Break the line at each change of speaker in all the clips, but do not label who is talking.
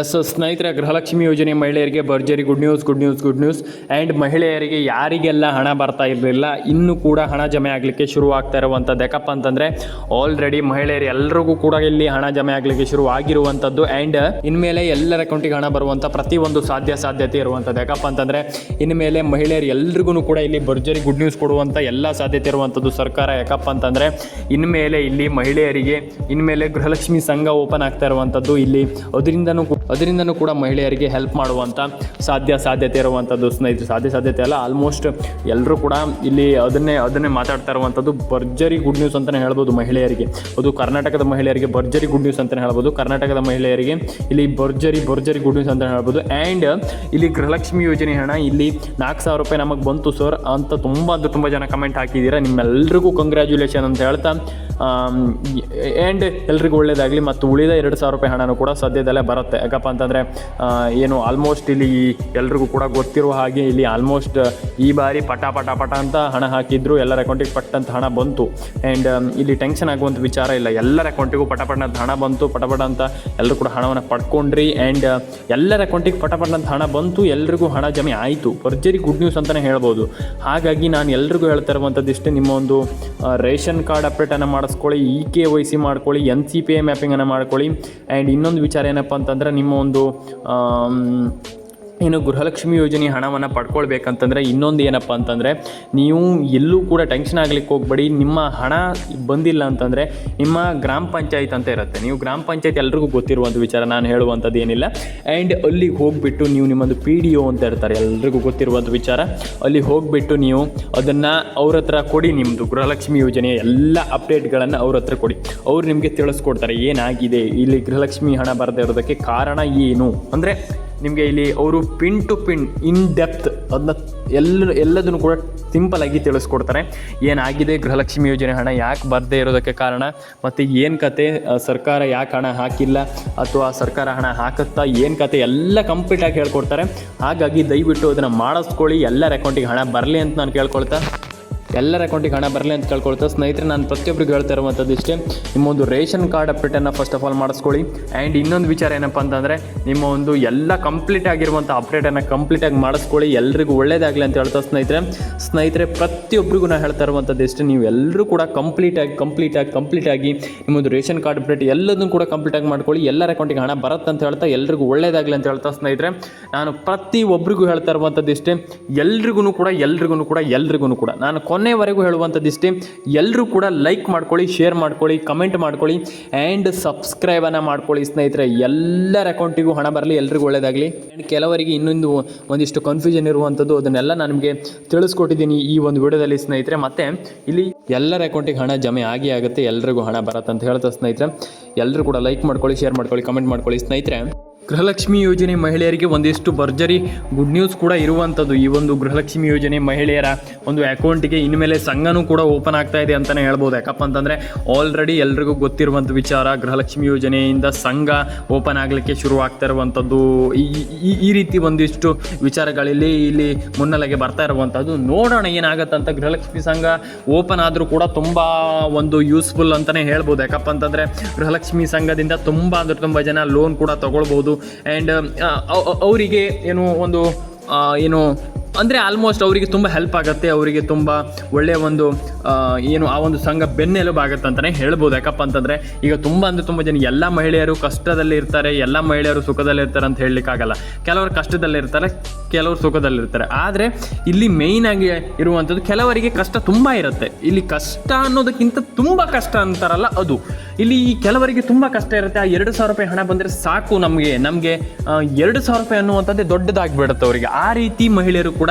S ಸ್ನೇಹಿತರೆ, ಗೃಹಲಕ್ಷ್ಮಿ ಯೋಜನೆ ಮಹಿಳೆಯರಿಗೆ ಭರ್ಜರಿ good news good news good news and ಮಹಿಳೆಯರಿಗೆ ಯಾರಿಗೆಲ್ಲ ಹಣ ಬರ್ತಾ ಇರಲಿಲ್ಲ, ಇನ್ನೂ ಕೂಡ ಹಣ ಜಮೆ ಆಗಲಿಕ್ಕೆ ಶುರು ಆಗ್ತಾ ಇರುವಂಥದ್ದು ಯಾಕಪ್ಪ ಅಂತಂದರೆ ಆಲ್ರೆಡಿ ಮಹಿಳೆಯರು ಎಲ್ಲರಿಗೂ ಕೂಡ ಇಲ್ಲಿ ಹಣ ಜಮೆ ಆಗಲಿಕ್ಕೆ ಶುರು ಆಗಿರುವಂಥದ್ದು ಆ್ಯಂಡ್ ಇನ್ಮೇಲೆ ಎಲ್ಲರ ಅಕೌಂಟಿಗೆ ಹಣ ಬರುವಂಥ ಪ್ರತಿಯೊಂದು ಸಾಧ್ಯ ಸಾಧ್ಯತೆ ಇರುವಂಥದ್ದು ಯಾಕಪ್ಪ ಅಂತಂದರೆ, ಇನ್ಮೇಲೆ ಮಹಿಳೆಯರು ಎಲ್ರಿಗೂ ಕೂಡ ಇಲ್ಲಿ ಭರ್ಜರಿ ಗುಡ್ ನ್ಯೂಸ್ ಕೊಡುವಂಥ ಎಲ್ಲ ಸಾಧ್ಯತೆ ಇರುವಂಥದ್ದು ಸರ್ಕಾರ. ಯಾಕಪ್ಪ ಅಂತಂದರೆ, ಇನ್ಮೇಲೆ ಇಲ್ಲಿ ಮಹಿಳೆಯರಿಗೆ, ಇನ್ಮೇಲೆ ಗೃಹಲಕ್ಷ್ಮಿ ಸಂಘ ಓಪನ್ ಆಗ್ತಾ ಇರುವಂಥದ್ದು ಇಲ್ಲಿ. ಅದರಿಂದನೂ ಅದರಿಂದನೂ ಕೂಡ ಮಹಿಳೆಯರಿಗೆ ಹೆಲ್ಪ್ ಮಾಡುವಂಥ ಸಾಧ್ಯ, ಸಾಧ್ಯತೆ ಇರುವಂಥದ್ದು ಸ್ನೇಹಿತರು. ಸಾಧ್ಯ, ಸಾಧ್ಯತೆ ಅಲ್ಲ ಆಲ್ಮೋಸ್ಟ್ ಎಲ್ಲರೂ ಕೂಡ ಇಲ್ಲಿ ಅದನ್ನೇ ಅದನ್ನೇ ಮಾತಾಡ್ತಾ ಇರುವಂಥದ್ದು ಭರ್ಜರಿ ಗುಡ್ ನ್ಯೂಸ್ ಅಂತಲೇ ಹೇಳ್ಬೋದು ಮಹಿಳೆಯರಿಗೆ. ಅದು ಕರ್ನಾಟಕದ ಮಹಿಳೆಯರಿಗೆ ಭರ್ಜರಿ ಗುಡ್ ನ್ಯೂಸ್ ಅಂತಲೇ ಹೇಳ್ಬೋದು. ಕರ್ನಾಟಕದ ಮಹಿಳೆಯರಿಗೆ ಇಲ್ಲಿ ಭರ್ಜರಿ ಭರ್ಜರಿ ಗುಡ್ ನ್ಯೂಸ್ ಅಂತಲೇ ಹೇಳ್ಬೋದು. ಆ್ಯಂಡ್ ಇಲ್ಲಿ ಗೃಹಲಕ್ಷ್ಮಿ ಯೋಜನೆ ಹಣ, ಇಲ್ಲಿ ನಾಲ್ಕು ಸಾವಿರ ರೂಪಾಯಿ ನಮಗೆ ಬಂತು ಸರ್ ಅಂತ ತುಂಬ ಅಂದ್ರೆ ತುಂಬ ಜನ ಕಮೆಂಟ್ ಹಾಕಿದ್ದೀರಾ. ನಿಮ್ಮೆಲ್ಲರಿಗೂ ಕಂಗ್ರ್ಯಾಚುಲೇಷನ್ ಅಂತ ಹೇಳ್ತಾ ಆ್ಯಂಡ್ ಎಲ್ರಿಗೂ ಒಳ್ಳೇದಾಗಲಿ. ಮತ್ತು ಉಳಿದ ಎರಡು ಸಾವಿರ ರೂಪಾಯಿ ಹಣನೂ ಕೂಡ ಸದ್ಯದಲ್ಲೇ ಬರುತ್ತೆ. ಯಾಕಪ್ಪ ಅಂತಂದರೆ ಏನು ಆಲ್ಮೋಸ್ಟ್ ಇಲ್ಲಿ ಎಲ್ರಿಗೂ ಕೂಡ ಗೊತ್ತಿರುವ ಹಾಗೆ ಇಲ್ಲಿ ಆಲ್ಮೋಸ್ಟ್ ಈ ಬಾರಿ ಪಟ ಪಟ ಪಟ ಅಂತ ಹಣ ಹಾಕಿದ್ರು, ಎಲ್ಲರ ಅಕೌಂಟಿಗೆ ಪಟ್ಟಂತ ಹಣ ಬಂತು. ಆ್ಯಂಡ್ ಇಲ್ಲಿ ಟೆನ್ಷನ್ ಆಗುವಂಥ ವಿಚಾರ ಇಲ್ಲ. ಎಲ್ಲರ ಅಕೌಂಟಿಗೂ ಪಟ ಪಟ ಅಂತ ಹಣ ಬಂತು. ಪಟ ಪಟ ಅಂತ ಎಲ್ಲರೂ ಕೂಡ ಹಣವನ್ನು ಪಡ್ಕೊಂಡ್ರಿ. ಆ್ಯಂಡ್ ಎಲ್ಲರ ಅಕೌಂಟಿಗೆ ಪಟ ಅಂತ ಹಣ ಬಂತು. ಎಲ್ರಿಗೂ ಹಣ ಜಮೆ ಆಯಿತು. ಭರ್ಜರಿ ಗುಡ್ ನ್ಯೂಸ್ ಅಂತಲೇ ಹೇಳ್ಬೋದು. ಹಾಗಾಗಿ ನಾನು ಎಲ್ರಿಗೂ ಹೇಳ್ತಾ ಇರುವಂಥದ್ದು ಇಷ್ಟೇ, ನಿಮ್ಮ ಒಂದು ರೇಷನ್ ಕಾರ್ಡ್ ಅಪ್ಡೇಟನ್ನು ಮಾಡಿಸ್ಕೊಳ್ಳಿ ಇ ಕೆ ವೈ ಸಿ ಮಾಡ್ಕೊಳ್ಳಿ ಎನ್ ಸಿ ಪಿ ಎ ಮ್ಯಾಪಿಂಗನ್ನು ಮಾಡ್ಕೊಳ್ಳಿ. ಆ್ಯಂಡ್ ಇನ್ನೊಂದು ವಿಚಾರ ಏನಪ್ಪ ಅಂತಂದರೆ ನಿಮ್ಮ ಒಂದು ಏನು ಗೃಹಲಕ್ಷ್ಮಿ ಯೋಜನೆ ಹಣವನ್ನು ಪಡ್ಕೊಳ್ಬೇಕಂತಂದರೆ ಇನ್ನೊಂದು ಏನಪ್ಪ ಅಂತಂದರೆ ನೀವು ಎಲ್ಲೂ ಕೂಡ ಟೆನ್ಷನ್ ಆಗಲಿಕ್ಕೆ ಹೋಗ್ಬೇಡಿ. ನಿಮ್ಮ ಹಣ ಬಂದಿಲ್ಲ ಅಂತಂದರೆ ನಿಮ್ಮ ಗ್ರಾಮ ಪಂಚಾಯತ್ ಅಂತ ಇರುತ್ತೆ. ನೀವು ಗ್ರಾಮ ಪಂಚಾಯತ್ ಎಲ್ರಿಗೂ ಗೊತ್ತಿರುವಂಥ ವಿಚಾರ ನಾನು ಹೇಳುವಂಥದ್ದು ಏನಿಲ್ಲ. ಆ್ಯಂಡ್ ಅಲ್ಲಿಗೆ ಹೋಗಿಬಿಟ್ಟು ನೀವು ನಿಮ್ಮದು ಪಿ ಡಿ ಒ ಅಂತ ಇರ್ತಾರೆ. ಎಲ್ರಿಗೂ ಗೊತ್ತಿರುವಂಥ ವಿಚಾರ. ಅಲ್ಲಿ ಹೋಗಿಬಿಟ್ಟು ನೀವು ಅದನ್ನು ಅವ್ರ ಹತ್ರ ಕೊಡಿ ನಿಮ್ಮದು ಗೃಹಲಕ್ಷ್ಮಿ ಯೋಜನೆಯ ಎಲ್ಲ ಅಪ್ಡೇಟ್ಗಳನ್ನು ಅವ್ರ ಹತ್ರ ಕೊಡಿ. ಅವ್ರು ನಿಮಗೆ ತಿಳಿಸ್ಕೊಡ್ತಾರೆ ಏನಾಗಿದೆ, ಇಲ್ಲಿ ಗೃಹಲಕ್ಷ್ಮಿ ಹಣ ಬರದೇ ಇರೋದಕ್ಕೆ ಕಾರಣ ಏನು? ಅಂದರೆ ನಿಮಗೆ ಇಲ್ಲಿ ಅವರು pin to pin in depth ಅದನ್ನ ಎಲ್ಲ, ಎಲ್ಲದನ್ನು ಕೂಡ ಸಿಂಪಲ್ ಆಗಿ ತಿಳಿಸ್ಕೊಡ್ತಾರೆ. ಏನಾಗಿದೆ ಗೃಹಲಕ್ಷ್ಮಿ ಯೋಜನೆ ಹಣ ಯಾಕೆ ಬರದೇ ಇರೋದಕ್ಕೆ ಕಾರಣ? ಮತ್ತು ಏನು ಕತೆ ಸರ್ಕಾರ ಯಾಕೆ ಹಣ ಹಾಕಿಲ್ಲ? ಅಥವಾ ಸರ್ಕಾರ ಹಣ ಹಾಕುತ್ತಾ ಏನು ಕತೆ? ಎಲ್ಲ ಕಂಪ್ಲೀಟಾಗಿ ಹೇಳ್ಕೊಡ್ತಾರೆ. ಹಾಗಾಗಿ ದಯವಿಟ್ಟು ಅದನ್ನು ಮಾಡಿಸ್ಕೊಳ್ಳಿ, ಎಲ್ಲರ ಅಕೌಂಟಿಗೆ ಹಣ ಬರಲಿ ಅಂತ ನಾನು ಕೇಳ್ಕೊಳ್ತಾ ಎಲ್ಲರ ಅಕೌಂಟಿಗೆ ಹಣ ಬರಲಿ ಅಂತ ಕೇಳ್ಕೊಳ್ತಾ ಸ್ನೇಹಿತರೆ, ನಾನು ಪ್ರತಿಯೊಬ್ಬರಿಗೆ ಹೇಳ್ತಾ ಇರುವಂಥದ್ದು ಇಷ್ಟೇ. ನಿಮ್ಮ ಒಂದು ರೇಷನ್ ಕಾರ್ಡ್ ಅಪ್ಡೇಟನ್ನು ಫಸ್ಟ್ ಆಫ್ ಆಲ್ ಮಾಡಿಸ್ಕೊಳ್ಳಿ. ಆ್ಯಂಡ್ ಇನ್ನೊಂದು ವಿಚಾರ ಏನಪ್ಪ ಅಂತಂದರೆ, ನಿಮ್ಮ ಒಂದು ಎಲ್ಲ ಕಂಪ್ಲೀಟ್ ಆಗಿರುವಂಥ ಅಪ್ಡೇಟನ್ನು ಕಂಪ್ಲೀಟಾಗಿ ಮಾಡಿಸ್ಕೊಳ್ಳಿ. ಎಲ್ರಿಗೂ ಒಳ್ಳೇದಾಗಲಿ ಅಂತ ಹೇಳ್ತಾ ಸ್ನೇಹಿತರೆ. ಸ್ನೇಹಿತರೆ ಪ್ರತಿಯೊಬ್ಬರಿಗೂ ನಾನು ಹೇಳ್ತಾ ಇರುವಂಥದ್ದು ಇಷ್ಟೇ, ನೀವು ಎಲ್ಲರೂ ಕೂಡ ಕಂಪ್ಲೀಟಾಗಿ ಕಂಪ್ಲೀಟಾಗಿ ಕಂಪ್ಲೀಟಾಗಿ ನಿಮ್ಮದು ರೇಷನ್ ಕಾರ್ಡ್ ಅಪ್ಡೇಟ್ ಎಲ್ಲದನ್ನು ಕೂಡ ಕಂಪ್ಲೀಟಾಗಿ ಮಾಡ್ಕೊಳ್ಳಿ. ಎಲ್ಲರ ಅಕೌಂಟಿಗೆ ಹಣ ಬರುತ್ತೆ ಅಂತ ಹೇಳ್ತಾ, ಎಲ್ರಿಗೂ ಒಳ್ಳೇದಾಗಲಿ ಅಂತ ಹೇಳ್ತಾ ಸ್ನೇಹಿತರೆ. ನಾನು ಪ್ರತಿ ಒಬ್ಬರಿಗೂ ಹೇಳ್ತಾ ಇರುವಂಥದ್ದು ಇಷ್ಟೇ, ಎಲ್ರಿಗೂ ಕೂಡ ಎಲ್ರಿಗೂ ಕೂಡ ಎಲ್ರಿಗೂ ಕೂಡ. ನಾನು ಕೊನೆವರೆಗೂ ಹೇಳುವಂಥದ್ದಿಷ್ಟೇ ಎಲ್ಲರೂ ಕೂಡ ಲೈಕ್ ಮಾಡ್ಕೊಳ್ಳಿ ಶೇರ್ ಮಾಡ್ಕೊಳ್ಳಿ ಕಮೆಂಟ್ ಮಾಡ್ಕೊಳ್ಳಿ ಆ್ಯಂಡ್ ಸಬ್ಸ್ಕ್ರೈಬನ್ನು ಮಾಡ್ಕೊಳ್ಳಿ ಸ್ನೇಹಿತರೆ. ಎಲ್ಲರ ಅಕೌಂಟಿಗೂ ಹಣ ಬರಲಿ, ಎಲ್ರಿಗೂ ಒಳ್ಳೆಯದಾಗಲಿ ಆ್ಯಂಡ್ ಕೆಲವರಿಗೆ ಇನ್ನೊಂದು ಒಂದಿಷ್ಟು ಕನ್ಫ್ಯೂಷನ್ ಇರುವಂಥದ್ದು, ಅದನ್ನೆಲ್ಲ ನಾನು ನಿಮಗೆ ತಿಳಿಸ್ಕೊಟ್ಟಿದ್ದೀನಿ ಈ ಒಂದು ವಿಡಿಯೋದಲ್ಲಿ ಸ್ನೇಹಿತರೆ. ಮತ್ತು ಇಲ್ಲಿ ಎಲ್ಲರ ಅಕೌಂಟಿಗೆ ಹಣ ಜಮೆ ಆಗಿ ಆಗುತ್ತೆ, ಎಲ್ರಿಗೂ ಹಣ ಬರುತ್ತೆ ಅಂತ ಹೇಳ್ತಾ ಸ್ನೇಹಿತರೆ. ಎಲ್ಲರೂ ಕೂಡ ಲೈಕ್ ಮಾಡ್ಕೊಳ್ಳಿ ಶೇರ್ ಮಾಡ್ಕೊಳ್ಳಿ ಕಮೆಂಟ್ ಮಾಡ್ಕೊಳ್ಳಿ ಸ್ನೇಹಿತರೆ. ಗೃಹಲಕ್ಷ್ಮಿ ಯೋಜನೆ ಮಹಿಳೆಯರಿಗೆ ಒಂದಿಷ್ಟು ಭರ್ಜರಿ ಗುಡ್ ನ್ಯೂಸ್ ಕೂಡ ಇರುವಂಥದ್ದು. ಈ ಒಂದು ಗೃಹಲಕ್ಷ್ಮಿ ಯೋಜನೆ ಮಹಿಳೆಯರ ಒಂದು ಅಕೌಂಟಿಗೆ ಇನ್ಮೇಲೆ ಸಂಘನೂ ಕೂಡ ಓಪನ್ ಆಗ್ತಾ ಇದೆ ಅಂತಲೇ ಹೇಳ್ಬೋದು. ಯಾಕಪ್ಪ ಅಂತಂದರೆ ಆಲ್ರೆಡಿ ಎಲ್ರಿಗೂ ಗೊತ್ತಿರುವಂಥ ವಿಚಾರ ಗೃಹಲಕ್ಷ್ಮಿ ಯೋಜನೆಯಿಂದ ಸಂಘ ಓಪನ್ ಆಗಲಿಕ್ಕೆ ಶುರು ಆಗ್ತಾ ಇರುವಂಥದ್ದು. ಈ, ಈ- ರೀತಿ ಒಂದಿಷ್ಟು ವಿಚಾರಗಳಲ್ಲಿ ಇಲ್ಲಿ ಮುನ್ನೆಲೆಗೆ ಬರ್ತಾ ಇರುವಂಥದ್ದು. ನೋಡೋಣ ಏನಾಗುತ್ತೆ ಅಂತ ಗೃಹಲಕ್ಷ್ಮಿ ಸಂಘ ಓಪನ್ ಆದರೂ ಕೂಡ ತುಂಬ ಒಂದು ಯೂಸ್ಫುಲ್ ಅಂತಲೇ ಹೇಳ್ಬೋದು. ಯಾಕಪ್ಪ ಅಂತಂದರೆ ಗೃಹಲಕ್ಷ್ಮಿ ಸಂಘದಿಂದ ತುಂಬ ಅಂದರೆ ತುಂಬ ಜನ ಲೋನ್ ಕೂಡ ತಗೊಳ್ಬೋದು. ಆ್ಯಂಡ್ ಅವರಿಗೆ ಏನು ಒಂದು ಏನು, ಅಂದರೆ ಆಲ್ಮೋಸ್ಟ್ ಅವರಿಗೆ ತುಂಬ ಹೆಲ್ಪ್ ಆಗುತ್ತೆ, ಅವರಿಗೆ ತುಂಬ ಒಳ್ಳೆಯ ಒಂದು ಏನು, ಆ ಒಂದು ಸಂಘ ಬೆನ್ನೆಲುಬು ಆಗುತ್ತೆ ಅಂತಲೇ ಹೇಳ್ಬೋದು. ಯಾಕಪ್ಪ ಅಂತಂದರೆ, ಈಗ ತುಂಬ ಅಂದರೆ ತುಂಬ ಜನ ಎಲ್ಲ ಮಹಿಳೆಯರು ಕಷ್ಟದಲ್ಲಿ ಇರ್ತಾರೆ, ಎಲ್ಲ ಮಹಿಳೆಯರು ಸುಖದಲ್ಲಿ ಇರ್ತಾರೆ ಅಂತ ಹೇಳಲಿಕ್ಕಾಗಲ್ಲ ಕೆಲವರು ಕಷ್ಟದಲ್ಲಿ ಇರ್ತಾರೆ, ಕೆಲವರು ಸುಖದಲ್ಲಿರ್ತಾರೆ ಆದರೆ, ಇಲ್ಲಿ ಮೇಯ್ನ್ ಆಗಿ ಇರುವಂಥದ್ದು ಕೆಲವರಿಗೆ ಕಷ್ಟ ತುಂಬ ಇರುತ್ತೆ. ಇಲ್ಲಿ ಕಷ್ಟ ಅನ್ನೋದಕ್ಕಿಂತ ತುಂಬ ಕಷ್ಟ ಅಂತಾರಲ್ಲ ಅದು. ಇಲ್ಲಿ ಕೆಲವರಿಗೆ ತುಂಬ ಕಷ್ಟ ಇರುತ್ತೆ. ಆ ಎರಡು ಸಾವಿರ ರೂಪಾಯಿ ಹಣ ಬಂದರೆ ಸಾಕು ನಮಗೆ. ನಮಗೆ ಎರಡು ಸಾವಿರ ರೂಪಾಯಿ ಅನ್ನುವಂಥದ್ದೇ ದೊಡ್ಡದಾಗಿಬಿಡುತ್ತೆ ಅವರಿಗೆ. ಆ ರೀತಿ ಮಹಿಳೆಯರು ಕೂಡ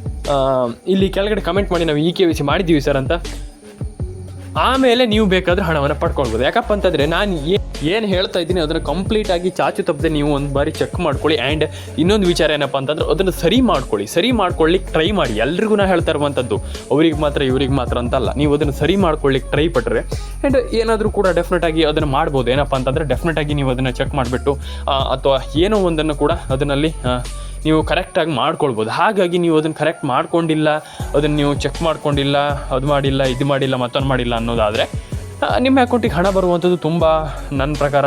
ಇಲ್ಲಿ ಕೆಳಗಡೆ ಕಮೆಂಟ್ ಮಾಡಿ ನಾವು ಇ ಕೆ ವಿ ಸಿ ಮಾಡಿದ್ದೀವಿ ಸರ್ ಅಂತ. ಆಮೇಲೆ ನೀವು ಬೇಕಾದರೆ ಹಣವನ್ನು ಪಡ್ಕೊಳ್ಬೋದು. ಯಾಕಪ್ಪ ಅಂತಂದರೆ ನಾನು ಏನು ಹೇಳ್ತಾ ಇದ್ದೀನಿ ಅದನ್ನು ಕಂಪ್ಲೀಟಾಗಿ ಚಾಚು ತಪ್ಪದೆ ನೀವು ಒಂದು ಬಾರಿ ಚೆಕ್ ಮಾಡ್ಕೊಳ್ಳಿ ಆ್ಯಂಡ್ ಇನ್ನೊಂದು ವಿಚಾರ ಏನಪ್ಪ ಅಂತಂದ್ರೆ ಅದನ್ನು ಸರಿ ಮಾಡ್ಕೊಳ್ಳಿ. ಸರಿ ಮಾಡ್ಕೊಳ್ಳಿಕ್ಕೆ ಟ್ರೈ ಮಾಡಿ. ಎಲ್ರಿಗೂ ನಾ ಹೇಳ್ತಾ ಇರುವಂಥದ್ದು ಅವ್ರಿಗೆ ಮಾತ್ರ, ಇವ್ರಿಗೆ ಮಾತ್ರ ಅಂತಲ್ಲ. ನೀವು ಅದನ್ನು ಸರಿ ಮಾಡ್ಕೊಳ್ಳಿಕ್ಕೆ ಟ್ರೈ ಪಟ್ಟರೆ ಆ್ಯಂಡ್ ಏನಾದರೂ ಕೂಡ ಡೆಫಿನೆಟಾಗಿ ಅದನ್ನು ಮಾಡ್ಬೋದು. ಏನಪ್ಪ ಅಂತಂದರೆ ಡೆಫಿನೆಟಾಗಿ ನೀವು ಅದನ್ನು ಚೆಕ್ ಮಾಡಿಬಿಟ್ಟು ಅಥವಾ ಏನೋ ಒಂದನ್ನು ಕೂಡ ಅದರಲ್ಲಿ ನೀವು ಕರೆಕ್ಟಾಗಿ ಮಾಡ್ಕೊಳ್ಬೋದು. ಹಾಗಾಗಿ ನೀವು ಅದನ್ನು ಕರೆಕ್ಟ್ ಮಾಡ್ಕೊಂಡಿಲ್ಲ, ಅದನ್ನು ನೀವು ಚೆಕ್ ಮಾಡ್ಕೊಂಡಿಲ್ಲ, ಅದು ಮಾಡಿಲ್ಲ, ಇದು ಮಾಡಿಲ್ಲ, ಮತ್ತೊಂದು ಮಾಡಿಲ್ಲ ಅನ್ನೋದಾದರೆ ನಿಮ್ಮ ಅಕೌಂಟಿಗೆ ಹಣ ಬರುವಂಥದ್ದು ತುಂಬ ನನ್ನ ಪ್ರಕಾರ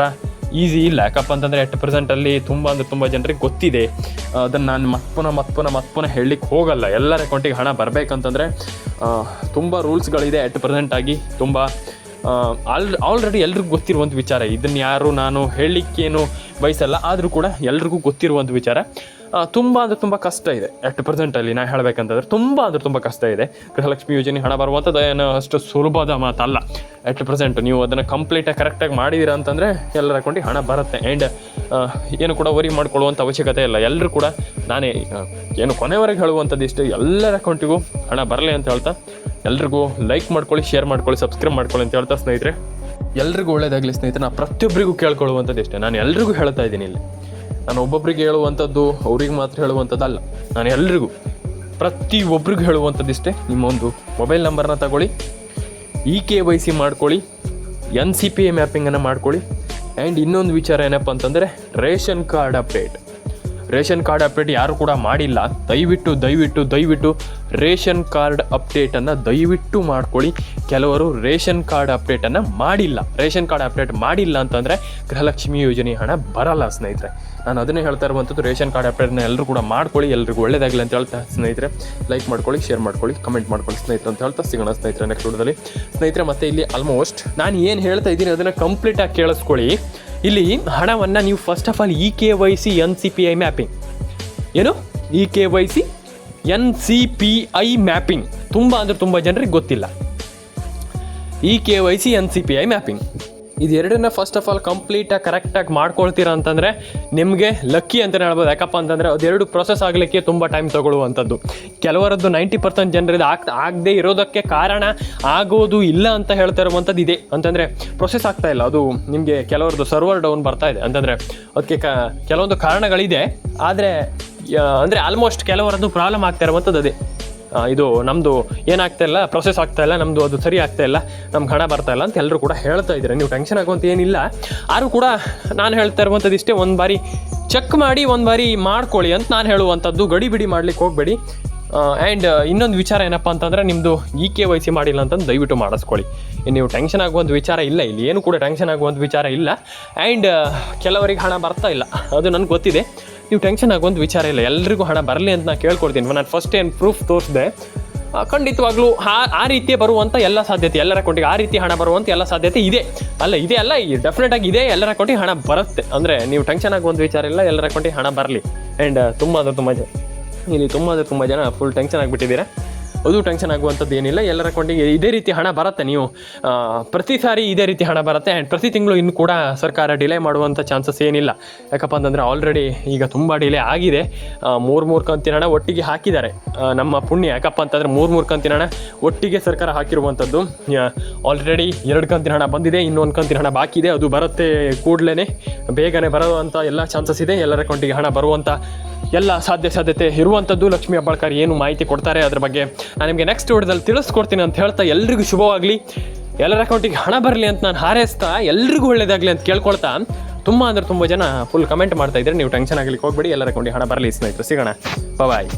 ಈಸಿ ಇಲ್ಲ ಯಾಕಪ್ಪ ಅಂತಂದರೆ ಎಟ್ ಪ್ರೆಸೆಂಟಲ್ಲಿ ತುಂಬ ಅಂದರೆ ತುಂಬ ಜನರಿಗೆ ಗೊತ್ತಿದೆ. ಅದನ್ನು ನಾನು ಮತ್ತೆ ಪುನಃ ಮತ್ತೆ ಪುನಃ ಮತ್ತೆ ಪುನಃ ಹೇಳಲಿಕ್ಕೆ ಹೋಗಲ್ಲ. ಎಲ್ಲರ ಅಕೌಂಟಿಗೆ ಹಣ ಬರಬೇಕಂತಂದರೆ ತುಂಬ ರೂಲ್ಸ್ಗಳಿದೆ ಎಟ್ ಪ್ರೆಸೆಂಟಾಗಿ ತುಂಬ. ಆಲ್ ಆಲ್ರೆಡಿ ಎಲ್ರಿಗೂ ಗೊತ್ತಿರುವಂಥ ವಿಚಾರ. ಇದನ್ನು ಯಾರು ನಾನು ಹೇಳಲಿಕ್ಕೇನು ಬಯಸಲ್ಲ. ಆದರೂ ಕೂಡ ಎಲ್ರಿಗೂ ಗೊತ್ತಿರುವಂಥ ವಿಚಾರ. ತುಂಬ ಅಂದರೆ ತುಂಬ ಕಷ್ಟ ಇದೆ. ಎಟ್ ಪ್ರೆಸೆಂಟಲ್ಲಿ ನಾನು ಹೇಳಬೇಕಂತಂದ್ರೆ ತುಂಬ ಅಂದರೆ ತುಂಬ ಕಷ್ಟ ಇದೆ. ಗೃಹಲಕ್ಷ್ಮಿ ಯೋಜನೆ ಹಣ ಬರುವಂಥದ್ದು ಏನು ಅಷ್ಟು ಸುಲಭದ ಮಾತಲ್ಲ. ಎಟ್ ಪ್ರೆಸೆಂಟ್ ನೀವು ಅದನ್ನು ಕಂಪ್ಲೀಟಾಗಿ ಕರೆಕ್ಟಾಗಿ ಮಾಡಿದ್ದೀರ ಅಂತಂದರೆ ಎಲ್ಲರ ಅಕೌಂಟಿಗೆ ಹಣ ಬರುತ್ತೆ. ಆ್ಯಂಡ್ ಏನು ಕೂಡ ವರಿ ಮಾಡ್ಕೊಳ್ಳುವಂಥ ಅವಶ್ಯಕತೆ ಇಲ್ಲ. ಎಲ್ಲರೂ ಕೂಡ ನಾನೇ ಏನು ಕೊನೆವರೆಗೆ ಹೇಳುವಂಥದ್ದು ಇಷ್ಟು. ಎಲ್ಲರ ಅಕೌಂಟಿಗೂ ಹಣ ಬರಲಿ ಅಂತ ಹೇಳ್ತಾ, ಎಲ್ರಿಗೂ ಲೈಕ್ ಮಾಡ್ಕೊಳ್ಳಿ ಶೇರ್ ಮಾಡ್ಕೊಳ್ಳಿ ಸಬ್ಸ್ಕ್ರೈಬ್ ಮಾಡ್ಕೊಳ್ಳಿ ಅಂತ ಹೇಳ್ತಾ ಸ್ನೇಹಿತರೆ. ಎಲ್ರಿಗೂ ಒಳ್ಳೇದಾಗಲಿ ಸ್ನೇಹಿತರೆ. ನಾನು ಪ್ರತಿಯೊಬ್ಬರಿಗೂ ಕೇಳ್ಕೊಳ್ಳುವಂಥದ್ದು ಇಷ್ಟೇ. ನಾನು ಎಲ್ರಿಗೂ ಹೇಳ್ತಾ ಇದ್ದೀನಿ ಇಲ್ಲಿ. ನಾನು ಒಬ್ಬೊಬ್ಬರಿಗೆ ಹೇಳುವಂಥದ್ದು, ಅವ್ರಿಗೆ ಮಾತ್ರ ಹೇಳುವಂಥದ್ದಲ್ಲ. ನಾನು ಎಲ್ರಿಗೂ, ಪ್ರತಿ ಒಬ್ರಿಗೂ ಹೇಳುವಂಥದ್ದಿಷ್ಟೇ. ನಿಮ್ಮೊಂದು ಮೊಬೈಲ್ ನಂಬರ್ನ ತಗೊಳ್ಳಿ ಇ ಕೆ ವೈ ಸಿ ಮಾಡ್ಕೊಳ್ಳಿ ಎನ್ ಸಿ ಪಿ ಎ ಮ್ಯಾಪಿಂಗನ್ನು ಮಾಡ್ಕೊಳ್ಳಿ. ಆ್ಯಂಡ್ ಇನ್ನೊಂದು ವಿಚಾರ ಏನಪ್ಪ ಅಂತಂದರೆ, ration card update ration card update ಯಾರು ಕೂಡ ಮಾಡಿಲ್ಲ. ದಯವಿಟ್ಟು ದಯವಿಟ್ಟು ದಯವಿಟ್ಟು ರೇಷನ್ ಕಾರ್ಡ್ ಅಪ್ಡೇಟನ್ನು ದಯವಿಟ್ಟು ಮಾಡ್ಕೊಳ್ಳಿ. ಕೆಲವರು ರೇಷನ್ ಕಾರ್ಡ್ ಅಪ್ಡೇಟನ್ನು ಮಾಡಿಲ್ಲ. ರೇಷನ್ ಕಾರ್ಡ್ ಅಪ್ಡೇಟ್ ಮಾಡಿಲ್ಲ ಅಂತಂದರೆ ಗೃಹಲಕ್ಷ್ಮಿ ಯೋಜನೆ ಹಣ ಬರಲ್ಲ ಸ್ನೇಹಿತರೆ. ನಾನು ಅದನ್ನೇ ಹೇಳ್ತಾ ಇರುವಂಥದ್ದು, ರೇಷನ್ ಕಾರ್ಡ್ ಅಪ್ಡೇಟ್ನ ಎಲ್ಲರೂ ಕೂಡ ಮಾಡ್ಕೊಳ್ಳಿ ಎಲ್ಲರಿಗೂ ಒಳ್ಳೇದಾಗಲಿ ಅಂತ ಹೇಳ್ತಾ ಸ್ನೇಹಿತರೆ. ಲೈಕ್ ಮಾಡ್ಕೊಳ್ಳಿ ಶೇರ್ ಮಾಡ್ಕೊಳ್ಳಿ ಕಮೆಂಟ್ ಮಾಡ್ಕೊಳ್ಳಿ ಸ್ನೇಹಿತರೆ ಅಂತ ಹೇಳ್ತಾ ಸಿಗೋಣ ಸ್ನೇಹಿತರೆ ನೆಕ್ಸ್ಟ್ ವಿಡಿಯೋದಲ್ಲಿ ಸ್ನೇಹಿತರೆ, ಮತ್ತೆ ಇಲ್ಲಿ ಆಲ್ಮೋಸ್ಟ್ ನಾನು ಏನು ಹೇಳ್ತಾ ಇದ್ದೀನಿ ಅದನ್ನು ಕಂಪ್ಲೀಟಾಗಿ ಕೇಳಿಸ್ಕೊಳ್ಳಿ. ಇಲ್ಲಿ ಹಣವನ್ನು ನೀವು first of all E K Y C N C P I mapping ಏನು? E K Y C N C P I mapping ತುಂಬ ಅಂದರೆ ತುಂಬ ಜನರಿಗೆ ಗೊತ್ತಿಲ್ಲ. E K Y C N C P I mapping ಇದೆರಡನ್ನ first of all ಕಂಪ್ಲೀಟಾಗಿ ಕರೆಕ್ಟಾಗಿ ಮಾಡ್ಕೊಳ್ತೀರಾ ಅಂತಂದರೆ ನಿಮಗೆ ಲಕ್ಕಿ ಅಂತಲೇ ಹೇಳ್ಬೋದು. ಯಾಕಪ್ಪ ಅಂತಂದರೆ ಅದೆರಡು ಪ್ರೊಸೆಸ್ ಆಗಲಿಕ್ಕೆ ತುಂಬ ಟೈಮ್ ತಗೊಳ್ಳುವಂಥದ್ದು. ಕೆಲವರದ್ದು ನೈಂಟಿ ಪರ್ಸೆಂಟ್ ಜನರದ್ದು ಆಗ್, ಆಗದೆ ಇರೋದಕ್ಕೆ ಕಾರಣ ಆಗೋದು ಇಲ್ಲ ಅಂತ ಹೇಳ್ತಾ ಇರುವಂಥದ್ದು ಇದೆ. ಅಂತಂದರೆ ಪ್ರೊಸೆಸ್ ಆಗ್ತಾ ಇಲ್ಲ. ಅದು ನಿಮಗೆ ಕೆಲವರದ್ದು ಸರ್ವರ್ ಡೌನ್ ಬರ್ತಾ ಇದೆ. ಅಂತಂದರೆ ಅದಕ್ಕೆ ಕ, ಕೆಲವೊಂದು ಕಾರಣಗಳಿದೆ. ಆದರೆ ಅಂದರೆ ಆಲ್ಮೋಸ್ಟ್ ಕೆಲವರದ್ದು ಪ್ರಾಬ್ಲಮ್ ಆಗ್ತಾ ಇರುವಂಥದ್ದು ಅದೇ. ಇದು ನಮ್ಮದು ಏನಾಗ್ತಾ ಇಲ್ಲ ಪ್ರೊಸೆಸ್ ಆಗ್ತಾ ಇಲ್ಲ ನಮ್ಮದು ಅದು ಸರಿ ಆಗ್ತಾ ಇಲ್ಲ, ನಮ್ಗೆ ಹಣ ಬರ್ತಾ ಇಲ್ಲ ಅಂತ ಎಲ್ಲರೂ ಕೂಡ ಹೇಳ್ತಾ ಇದ್ದಾರೆ. ನೀವು ಟೆನ್ಷನ್ ಆಗುವಂತ ಏನಿಲ್ಲ. ಆದರೂ ಕೂಡ ನಾನು ಹೇಳ್ತಾ ಇರುವಂಥದ್ದು ಇಷ್ಟೇ, ಒಂದು ಬಾರಿ ಚೆಕ್ ಮಾಡಿ, ಒಂದು ಬಾರಿ ಮಾಡ್ಕೊಳ್ಳಿ ಅಂತ ನಾನು ಹೇಳುವಂಥದ್ದು ಗಡಿ ಬಿಡಿ ಮಾಡ್ಲಿಕ್ಕೆ ಹೋಗಬೇಡಿ. ಆ್ಯಂಡ್ ಇನ್ನೊಂದು ವಿಚಾರ ಏನಪ್ಪ ಅಂತಂದರೆ ನಿಮ್ಮದು ಇ ಕೆ ವೈ ಸಿ ಮಾಡಿಲ್ಲ ಅಂತಂದು ದಯವಿಟ್ಟು ಮಾಡಿಸ್ಕೊಳ್ಳಿ. ನೀವು ಟೆನ್ಷನ್ ಆಗುವಂಥ ವಿಚಾರ ಇಲ್ಲ, ಇಲ್ಲಿ ಏನು ಕೂಡ ಟೆನ್ಷನ್ ಆಗುವಂಥ ವಿಚಾರ ಇಲ್ಲ. ಆ್ಯಂಡ್ ಕೆಲವರಿಗೆ ಹಣ ಬರ್ತಾ ಇಲ್ಲ. ಅದು ನನಗೆ ಗೊತ್ತಿದೆ. ನೀವು ಟೆನ್ಷನ್ ಆಗುವಂಥ ವಿಚಾರ ಇಲ್ಲ, ಎಲ್ರಿಗೂ ಹಣ ಬರಲಿ ಅಂತ ನಾನು ಕೇಳ್ಕೊಡ್ತೀನಿ. ನಾನು ಫಸ್ಟ್ ಏನು ಪ್ರೂಫ್ ತೋರಿಸಿದೆ ಖಂಡಿತವಾಗ್ಲೂ ಆ ಆ ರೀತಿಯ ಬರುವಂಥ ಎಲ್ಲ ಸಾಧ್ಯತೆ, ಎಲ್ಲರ ಅಕೌಂಟಿಗೆ ಆ ರೀತಿ ಹಣ ಬರುವಂಥ ಎಲ್ಲ ಸಾಧ್ಯತೆ ಇದೆ. ಅಲ್ಲ ಇದೆ ಅಲ್ಲ ಡೆಫಿನೆಟ್ ಆಗಿ ಇದೆ, ಎಲ್ಲರ ಅಕೌಂಟಿಗೆ ಹಣ ಬರುತ್ತೆ. ಅಂದರೆ ನೀವು ಟೆನ್ಷನ್ ಆಗುವಂಥ ವಿಚಾರ ಇಲ್ಲ, ಎಲ್ಲರ ಅಕೌಂಟಿಗೆ ಹಣ ಬರಲಿ. ಆ್ಯಂಡ್ ತುಂಬ ಅಂದರೆ ತುಂಬ ಜನ, ಇಲ್ಲಿ ತುಂಬ ಅಂದರೆ ತುಂಬ ಜನ ಫುಲ್ ಟೆನ್ಷನ್ ಆಗಿಬಿಟ್ಟಿದ್ದೀರಾ ಅದು ಟೆನ್ಷನ್ ಆಗುವಂಥದ್ದು ಏನಿಲ್ಲ. ಎಲ್ಲರ ಅಕೌಂಟಿಗೆ ಇದೇ ರೀತಿ ಹಣ ಬರುತ್ತೆ ನೀವು. ಪ್ರತಿ ಸಾರಿ ಇದೇ ರೀತಿ ಹಣ ಬರುತ್ತೆ. ಆ್ಯಂಡ್ ಪ್ರತಿ ತಿಂಗಳು ಇನ್ನು ಕೂಡ ಸರ್ಕಾರ ಡಿಲೇ ಮಾಡುವಂಥ ಚಾನ್ಸಸ್ ಏನಿಲ್ಲ. ಯಾಕಪ್ಪ ಅಂತಂದರೆ ಆಲ್ರೆಡಿ ಈಗ ತುಂಬ ಡಿಲೇ ಆಗಿದೆ. ಮೂರು ಮೂರು ಕಂತಿನ ಹಣ ಒಟ್ಟಿಗೆ ಹಾಕಿದ್ದಾರೆ. ನಮ್ಮ ಪುಣ್ಯ. ಯಾಕಪ್ಪ ಅಂತಂದರೆ ಮೂರು ಮೂರು ಕಂತಿನ ಹಣ ಒಟ್ಟಿಗೆ ಸರ್ಕಾರ ಹಾಕಿರುವಂಥದ್ದು. ಆಲ್ರೆಡಿ ಎರಡು ಕಂತಿನ ಹಣ ಬಂದಿದೆ. ಇನ್ನೊಂದು ಕಂತಿನ ಹಣ ಬಾಕಿ ಇದೆ. ಅದು ಬರುತ್ತೆ ಕೂಡಲೇ ಬೇಗನೆ ಬರೋವಂಥ ಎಲ್ಲ ಚಾನ್ಸಸ್ ಇದೆ. ಎಲ್ಲರ ಅಕೌಂಟಿಗೆ ಹಣ ಬರುವಂಥ ಎಲ್ಲ ಸಾಧ್ಯ ಸಾಧ್ಯತೆ ಇರುವಂಥದ್ದು. ಲಕ್ಷ್ಮೀ ಹೆಬ್ಬಾಳ್ಕರ್ ಏನು ಮಾಹಿತಿ ಕೊಡ್ತಾರೆ ಅದ್ರ ಬಗ್ಗೆ ನಾನು ನಿಮಗೆ ನೆಕ್ಸ್ಟ್ ವಿಡಿಯೋದಲ್ಲಿ ತಿಳಿಸ್ಕೊಡ್ತೀನಿ ಅಂತ ಹೇಳ್ತಾ ಎಲ್ರಿಗೂ ಶುಭವಾಗಲಿ. ಎಲ್ಲರ ಅಕೌಂಟಿಗೆ ಹಣ ಬರಲಿ ಅಂತ ನಾನು ಹಾರೈಸ್ತಾ ಎಲ್ರಿಗೂ ಒಳ್ಳೇದಾಗಲಿ ಅಂತ ಕೇಳ್ಕೊಳ್ತಾ. ತುಂಬ ಅಂದರೆ ತುಂಬ ಜನ ಫುಲ್ ಕಮೆಂಟ್ ಮಾಡ್ತಾ ಇದ್ದಾರೆ ನೀವು ಟೆನ್ಷನ್ ಆಗಲಿಕ್ಕೆ ಹೋಗ್ಬೇಡಿ, ಎಲ್ಲರ ಅಕೌಂಟಿಗೆ ಹಣ ಬರಲಿ ಸ್ನೇಹಿತರು, ಸಿಗೋಣ. ಬಾಯ್